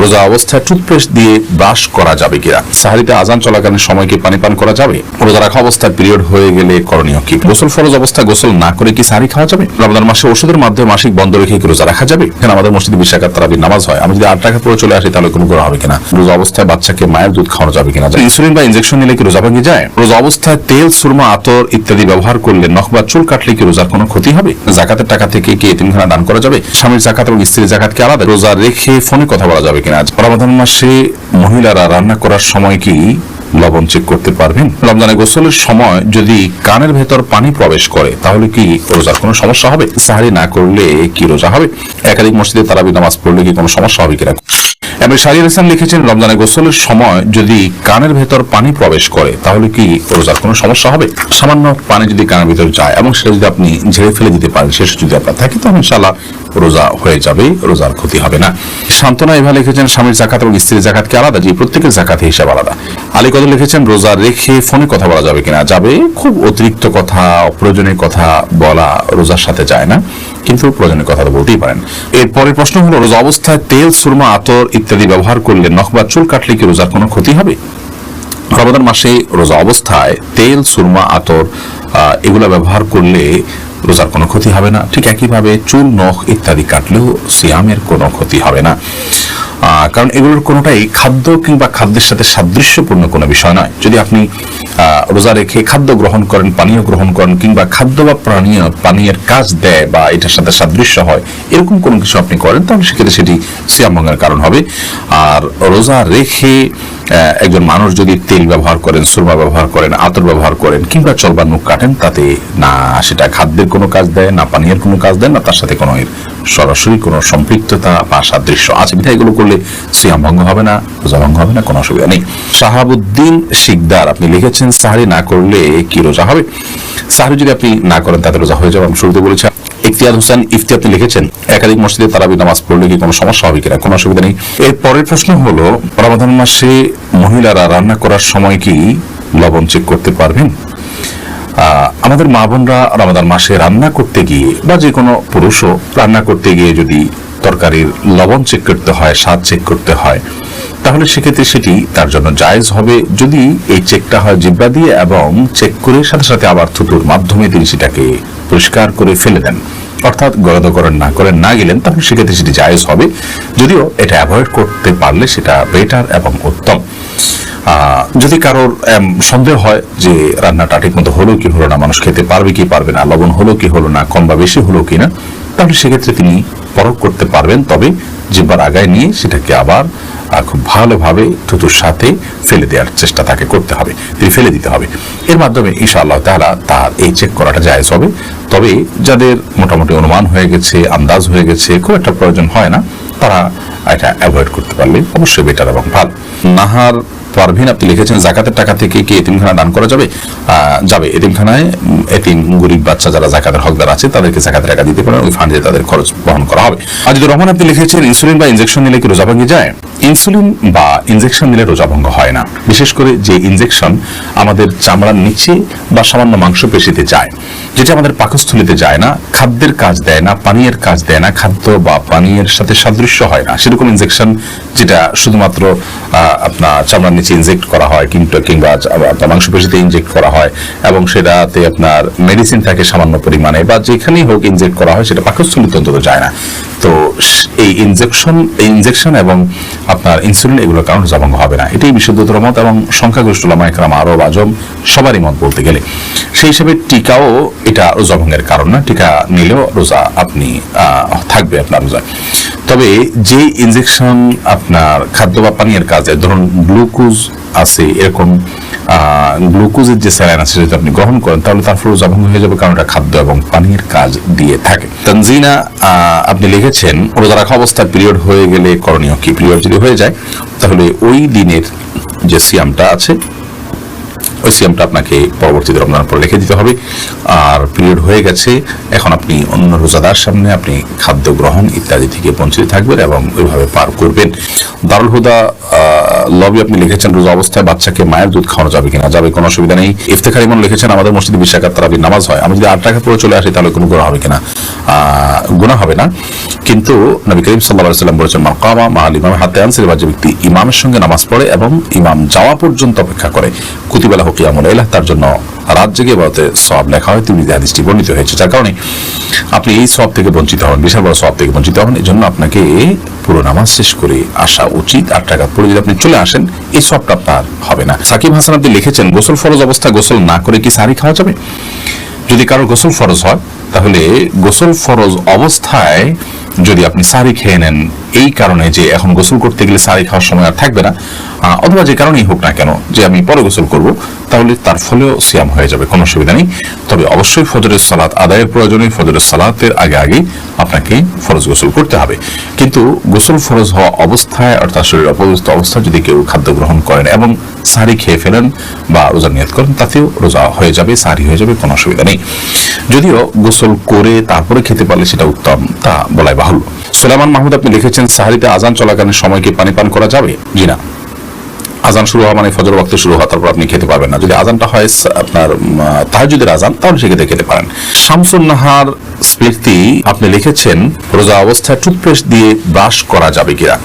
রোজা অবস্থায় টুথপেস্ট দিয়ে ব্রাশ করা যাবে কিনা? সাহারিতে আজান চলাকালীন সময় কি পানি পান করা যাবে? রোজা রাখা অবস্থায় পিরিয়ড হয়ে গেলে করণীয় কি? গোসল ফরজ অবস্থায় গোসল না করে কি সাহারি খাওয়া যাবে? রমজান মাসে ওষুধের মাধ্যমে মাসিক বন্ধ রেখে কি রোজা রাখা যাবে? এখানে আমাদের মসজিদে বিশাখাত তারাবির নামাজ হয়? আমি যদি আট টাকা পরে চলে আসি, তাহলে কোনো করা হবে কিনা? রোজা অবস্থায় বাচ্চাকে মায়ের দুধ খাওয়ানো যাবে কিনা? ইনসুলিন বা ইনজেকশন নিলে কি রোজা ভেঙে যায়? রোজা অবস্থায় তেল, সুরমা, আতর ইত্যাদি ব্যবহার করলে নখ বা চুল কাটলে কি রোজার কোনো ক্ষতি হবে? জাকাতের টাকা থেকে কি এতিমখানা দান করা যাবে? স্বামীর জাকাত এবং স্ত্রীর জাকাত কি আলাদা? রোজা রেখে ফোনে কথা বলা যাবে। কিনা আজ রমাদান মাসে মহিলারা রান্না করার সময় কি লবণ চেক করতে পারবেন? রমজানে গোসলের সময় যদি কানের ভেতর পানি প্রবেশ করে, তাহলে কি রোজার কোনো সমস্যা হবে? সাহারি না করলে কি রোজা হবে? একাধিক মসজিদে তারাবি নামাজ পড়লে কি কোনো সমস্যা হবে কিনা? এমনি শাহির হাসান লিখেছেন রমজানে গোসলের সময় যদি কানের ভেতর পানি প্রবেশ করে, তাহলে কি রোজার কোনো সমস্যা হবে? সামান্য পানি যদি কানের ভেতর যায় এবং সেটা যদি আপনি ঝেড়ে ফেলে দিতে পারেন শেষ যদি আপনার থাকে তখন ইনশাল্লাহ রোজা হয়ে যাবে, রোজার ক্ষতি হবে না। সান্ত্বনা এভাবে লিখেছেন, স্বামীর জাকাত এবং স্ত্রীর জাকাত কি আলাদা? যে প্রত্যেকের জাকাত হিসাব আলাদা। আলী কদর লিখেছেন, রোজা রেখে ফোনে কথা বলা যাবে কিনা? যাবে, খুব অতিরিক্ত কথা, অপ্রয়োজনীয় কথা বলা রোজার সাথে যায় না। কিন্তু প্রয়োজনীয় কথা তো বলতেই পারেন। এরপরে প্রশ্ন হলো, রোজা অবস্থায় তেল, সুরমা, আতর ইত্যাদি ব্যবহার করলে নখ বা চুল কাটলে কি রোজার কোনো ক্ষতি হবে? রমাদান মাসে রোজা অবস্থায় তেল, সুরমা, আতর এগুলো ব্যবহার করলে রোজার কোনো ক্ষতি হবে না। ঠিক একইভাবে চুল, নখ ইত্যাদি কাটলেও সিয়ামের কোনো ক্ষতি হবে না। কারণ এগুলোর কোনোটাই খাদ্য কিংবা খাদ্যের সাথে সাদৃশ্যপূর্ণ কোনো বিষয় নয়। যদি আপনি রোজা রেখে খাদ্য গ্রহণ করেন, পানীয় গ্রহণ করেন, কিংবা খাদ্য বা পানীয় পানীয়ের কাজ দেয় বা এটার সাথে সাদৃশ্য হয়, এরকম কোনো কিছু আপনি করেন, তাহলে সেক্ষেত্রে সেটি সিয়াম ভঙ্গের কারণ হবে। আর রোজা রেখে একজন মানুষ যদি তেল ব্যবহার করেন, সুরমা ব্যবহার করেন, আতর ব্যবহার করেন, কিংবা চলবার মুখ কাটেন, তাতে না সেটা খাদ্যের কোনো কাজ দেয়, না পানীয়ের কোনো কাজ দেয়, না তার সাথে কোনো সরাসরি কোনো সম্পৃক্ততা বা সাদৃশ্য আছে বিধায় এগুলো করলে সিয়াম ভঙ্গ হবে না, রোজা ভঙ্গ হবে না, কোনো অসুবিধা নেই। শাহাবুদ্দিন শিকদার, আপনি লিখেছেন, সাহারি না করলে কি রোজা হবে? সাহারি যদি আপনি না করেন, তাতে রোজা হয়ে যাবে, আমি শুরুতে বলেছি। ইফতিয়ার হোসেন ইফতি আপনি লিখেছেন, একাধিক মসজিদে তারাবি নামাজ পড়লে কি কোনো সমস্যা হবে কিনা, কোনো অসুবিধা নেই। এর পরের প্রশ্ন হলো রমাদান মাসে মহিলারা রান্না করার সময় কি লবণ চেক করতে পারবেন? আমাদের মা বোনরা রমাদান মাসে রান্না করতে গিয়ে বা যে কোনো পুরুষও রান্না করতে গিয়ে যদি তরকারির লবণ চেক করতে হয়, স্বাদ চেক করতে হয়, তাহলে সেক্ষেত্রে সেটি তার জন্য জায়েজ হবে। যদি এই চেকটা হয় জিব্বা দিয়ে এবং চেক করে সাথে সাথে আবার থুতুর মাধ্যমে তিনি সেটাকে পরিষ্কার করে ফেলে দেন, অর্থাৎ গরদ করেন না করেন না গেলেন, তাহলে সেক্ষেত্রে সেটি জায়েজ হবে। যদিও এটা অ্যাভয়েড করতে পারলে সেটা বেটার এবং উত্তম। যদি কারোর সন্দেহ হয় যে রান্নাটা ঠিক মতো হলো কি হলো না, মানুষ খেতে পারবে কি পারবে না, লবণ হলো কি হলো না, কম বা বেশি হলো কি না তাহলে সেক্ষেত্রে তিনি পরখ করতে পারবেন। তবে জিব্বার আগায় নিয়ে সেটাকে আবার খুব ভালোভাবে থুতুর সাথে ফেলে দেওয়ার চেষ্টা তাকে করতে হবে। তিনি ফেলে দিতে হবে। এর মাধ্যমে ইনশাআল্লাহ তাহলে তার এই চেক করাটা জায়েজ হবে। তবে যাদের মোটামুটি অনুমান হয়ে গেছে, আন্দাজ হয়ে গেছে, খুব একটা প্রয়োজন হয় না। তারা এটা অ্যাভয়েড করতে পারলে অবশ্যই বেটার এবং ভালো। নাহার পারভিন, আপনি লিখেছেন, জাকাতের টাকা থেকে কি এতিমখানা দান করা যাবে? যাবে। এতিমখানায় খানায় এতিম গরিব বাচ্চা যারা জাকাতের হকদার আছে, তাদেরকে জাকাতের টাকা দিতে পারেন, ওই ফান্ডে তাদের খরচ বহন করা হবে। আজিদুর রহমান, আপনি লিখেছেন, ইনসুলিন বা ইনজেকশন নিলে কি রোজা ভেঙে যায়? ইনসুলিন বা ইনজেকশন নিলে রোজা ভঙ্গ হয় না। বিশেষ করে যে ইনজেকশন আমাদের চামড়ার নিচে বা সামান্য মাংসপেশিতে যায়, যেটা আমাদের পাকস্থলিতে যায় না, খাদ্যের কাজ দেয় না, পানীয়ের কাজ দেয় না, খাদ্য বা পানীয়ের সাথে সাদৃশ্য হয় না। সেরকম ইনজেকশন যেটা শুধুমাত্র আপনার চামড়ার নিচে ইনজেক্ট করা হয় কিন্তু কিংবা আপনার মাংসপেশিতে ইনজেক্ট করা হয়, এবং সেটাতে আপনার মেডিসিন থাকে সামান্য পরিমাণে, বা যেখানেই হোক ইনজেক্ট করা হয়, সেটা পাকস্থলিতে অন্তত যায় না। তো এই ইনজেকশন ইনজেকশন এবং আপনার ইনসুলিন এগুলোর কারণে জবঙ্গ হবে না। এটাই বিশুদ্ধতর মত এবং সংখ্যাগরিষ্ঠ লামাইকরাম আরব আজম সবারই মত বলতে গেলে। সেই হিসেবে টিকাও এটা রোজাভঙ্গের কারণ না, টিকা নিলেও রোজা আপনি থাকবে আপনার রোজা তবে যে ইনজেকশন আপনার খাদ্য বা পানীয়ের কাজে, ধরুন গ্লুকোজ আছে, এরকম গ্লুকোজের যে স্যালাইন আছে যদি আপনি গ্রহণ করেন, তাহলে তার ফলে জবঙ্গ হয়ে যাবে, কারণ এটা খাদ্য এবং পানির কাজ দিয়ে থাকে। তানজিনা আপনি লিখেছেন, রোজা রাখা অবস্থায় পিরিয়ড হয়ে গেলে করণীয় কি? পিরিয়ড যদি হয়ে যায়, তাহলে ওই দিনের যে সিয়ামটা আছে ওই সিয়ামটা আপনাকে পরবর্তীতে রমজান পরে রেখে দিতে হবে। আর পিরিয়ড হয়ে গেছে, এখন আপনি অন্য রোজাদার সামনে আপনি খাদ্য গ্রহণ ইত্যাদি থেকে বঞ্চিত থাকবেন এবং ওইভাবে পার করবেন। দারুল হুদা লবি আপনি লিখেছেন, রোজা অবস্থায় বাচ্চাকে মায়ের দুধ খাওয়ানো যাবে কিনা? যাবে, কোনো অসুবিধা নেই। ইফতেখার ইমন লিখেছেন, আমাদের মসজিদে বিশাখার তারাবির নামাজ হয়। আমি যদি আট টাকা পরে চলে আসি, তাহলে কোনো গুণা হবে কিনা? গুণা হবে না। কিন্তু নবী করিম সাল্লাহ সাল্লাম বলেছেন মাকামা মাহাল ইমাম হাতে আনসির বা যে ব্যক্তি ইমামের সঙ্গে নামাজ পড়ে এবং ইমাম যাওয়া পর্যন্ত অপেক্ষা করে, কুতিবেলা হকিয়ামুল এলাহ তার জন্য রাত জেগে বাতে সব লেখা হয় তিনি হাদিসটি বর্ণিত হয়েছে। যার কারণে আপনি এই সব থেকে বঞ্চিত হন বিশাল বড় সব থেকে বঞ্চিত হন এই জন্য আপনাকে পুরো নামাজ শেষ করে আসা উচিত। আট টাকা পরে যদি আপনি চলে আসেন, এই সবটা আপনার হবে না। সাকিব হাসান আপনি লিখেছেন, গোসল ফরজ অবস্থা গোসল না করে কি সারি খাওয়া যাবে? যদি কারও গোসল ফরজ হয়, তাহলে গোসল ফরজ অবস্থায় যদি আপনি সারি খেয়ে নেন, এই কারণে যে এখন গোসল করতে গেলে সারি খাওয়ার সময় আর থাকবে না অথবা যে কারণেই হোক না কেন যে আমি পরে গোসল করব, তাহলে তার ফলেও সিয়াম হয়ে যাবে, কোনো অসুবিধা নেই। তবে অবশ্যই ফজরের সালাত আদায়ের প্রয়োজনে ফজরের সালাতের আগে আগে আপনাকে ফরজ গোসল করতে হবে। কিন্তু গোসল ফরজ হওয়া অবস্থায়, অর্থাৎ শরীর অপবিত্র অবস্থায় যদি কেউ খাদ্য গ্রহণ করেন এবং সারি খেয়ে ফেলেন বা রোজা নিয়ত করেন, তাতেও রোজা হয়ে যাবে, সারি হয়ে যাবে, কোনো অসুবিধা নেই। যদিও গোসল করে তারপরে খেতে পারলে সেটা উত্তম, তা বলাই বাহুল্য। সোলামান মাহমুদ, আপনি লিখেছেন, সাহারিতে আজান চলাকালীন সময় কি পানি পান করা যাবে? জি না। আজান শুরু হওয়া মানে ফজর ওয়াক্ত শুরু হওয়া, তারপর আপনি খেতে পারবেন না। যদি আজানটা হয় আপনার তাহাজুদের আজান, তাহলে সেক্ষেত্রে খেতে পারেন। শামসুন নাহার স্মৃতি আপনি লিখেছেন, রোজা অবস্থায় টুথপেস্ট দিয়ে ব্রাশ করা যাবে কিনা?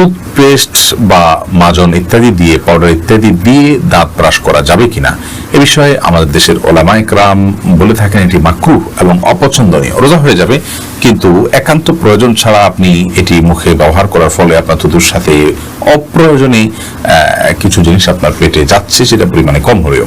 টুথপেস্ট বা মাজন ইত্যাদি দিয়ে পাউডার ইত্যাদি দিয়ে দাঁত ব্রাশ করা যাবে কিনা? এ বিষয়ে আমাদের দেশের ওলামাই ক্রাম বলে থাকেন এটি মাকরু এবং অপছন্দনীয়। রোজা হয়ে যাবে, কিন্তু একান্ত প্রয়োজন ছাড়া আপনি এটি মুখে ব্যবহার করার ফলে আপনার থুতুর সাথে অপ্রয়োজনে কিছু জিনিস আপনার পেটে যাচ্ছে, সেটা পরিমাণে কম হলেও।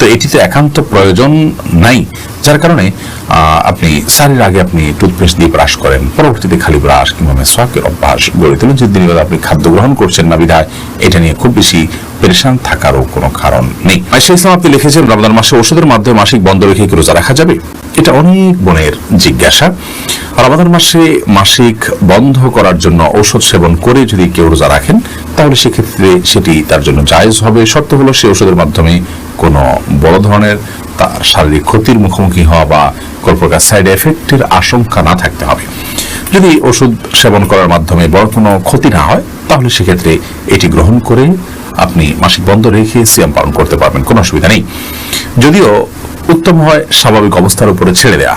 তো এটিতে একান্ত প্রয়োজন নাই, যার কারণে আপনি সারির আগে আপনি টুথপেস্ট দিয়ে ব্রাশ করেন, পরবর্তীতে খালি ব্রাশ কিংবা মেসওয়াকের অভ্যাস গড়ে তুলেন যে দিনের আপনি খাদ্য গ্রহণ করছেন না বিধায়, এটা নিয়ে খুব বেশি পরেশান থাকারও কোনো কারণ নেই। আয়সা ইসলাম, আপনি লিখেছেন, রমজান মাসে ওষুধের মাধ্যমে মাসিক বন্ধ রেখে কি রোজা রাখা যাবে? এটা অনেক বোনের জিজ্ঞাসা। রমাদান মাসে মাসিক বন্ধ করার জন্য ঔষধ সেবন করে যদি কেউ রোজা রাখেন, তাহলে সেক্ষেত্রে সেটি তার জন্য জায়েজ হবে। শর্ত হলো সে ওষুধের মাধ্যমে কোনো বড় ধরনের তার শারীরিক ক্ষতির মুখোমুখি হওয়া বা কোনো প্রকার সাইড এফেক্টের আশঙ্কা না থাকতে হবে। যদি ওষুধ সেবন করার মাধ্যমে বড় কোনো ক্ষতি না হয়, তাহলে সেক্ষেত্রে এটি গ্রহণ করে আপনি মাসিক বন্ধ রেখে সিয়াম পালন করতে পারবেন, কোনো অসুবিধা নেই। যদিও উত্তম হয় স্বাভাবিক অবস্থার উপরে ছেড়ে দেয়া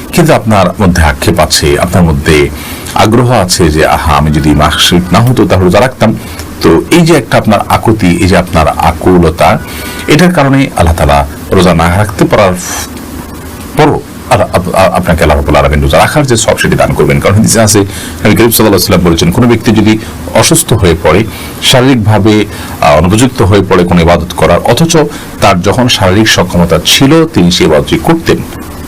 কিন্তু আপনার মধ্যে আক্ষেপ আছে, আপনার মধ্যে আগ্রহ আছে যে, আহা, আমি যদি মাসিক না হতো তাহলে রোজা রাখতাম। তো এই যে একটা আপনার আকুতি, এই যে আপনার আকুলতা, এটার কারণে আল্লাহ তালা রোজা না রাখতে পারার পরও আপনাকে আল্লাহ রাব্বুল আলামিন রোজা রাখার যে সব সেটি দান করবেন। কারণ হাদিসে আছে করিম সাল্লাল্লাহু আলাইহি ওয়াসাল্লাম বলেছেন, কোনো ব্যক্তি যদি অসুস্থ হয়ে পড়ে, শারীরিকভাবে অনুপযুক্ত হয়ে পড়ে কোনো ইবাদত করার, অথচ তার যখন শারীরিক সক্ষমতা ছিল, তিনি সেই ইবাদতটি করতেন।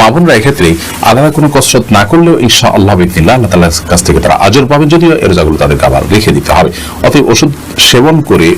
মা বোনরা এক্ষেত্রে আলাদা কোনো কসরত না করলেও ঈশা আল্লাহ বিদিল্লাহ আল্লাহ তালার কাছ থেকে তারা আজর পাবেন, যদিও এর জাগুলো তাদেরকে আবার রেখে দিতে হবে। অতএব ওষুধ সেবন করে